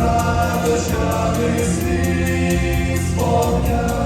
радощами сни сповняв.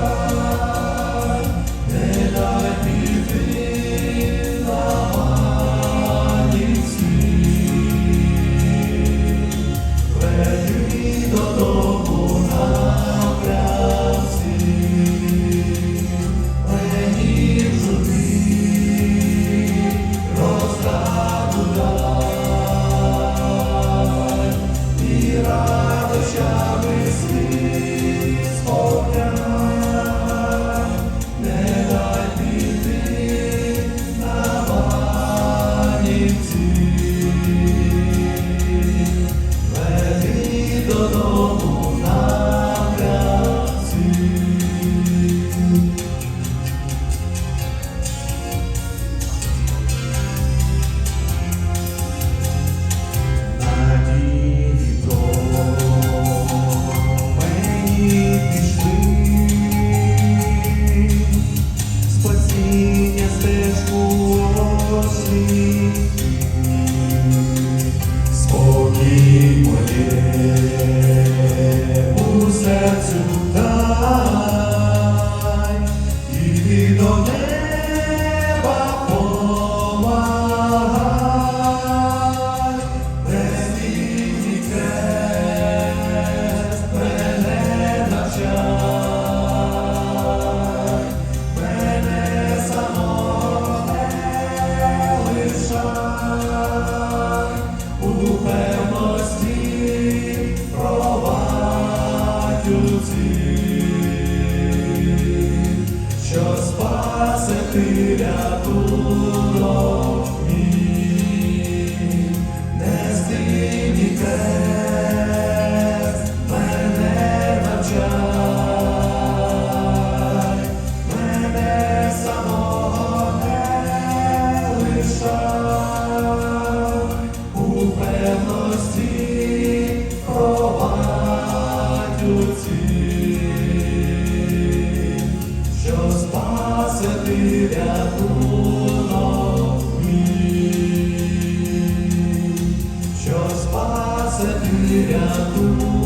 Що спасе ти рятунок